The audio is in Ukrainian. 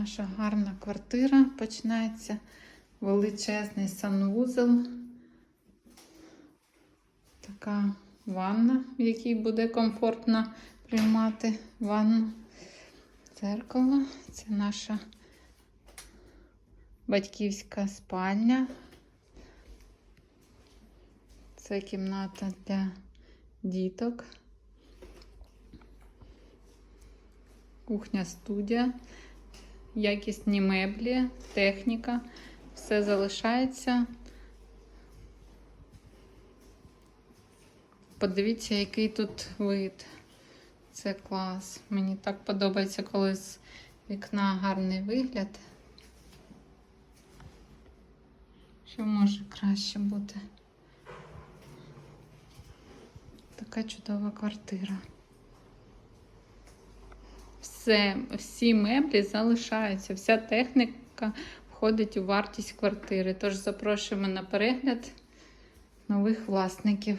Наша гарна квартира починається. Величезний санвузол. Така ванна, в якій буде комфортно приймати ванну. Дзеркало. Це наша батьківська спальня. Це кімната для діток. Кухня студія, якісні меблі, техніка. Все залишається. Подивіться, який тут вид. Це клас. Мені так подобається, коли з вікна гарний вигляд. Що може краще бути? Така чудова квартира. Все, всі меблі залишаються, вся техніка входить у вартість квартири. Тож запрошуємо на перегляд нових власників.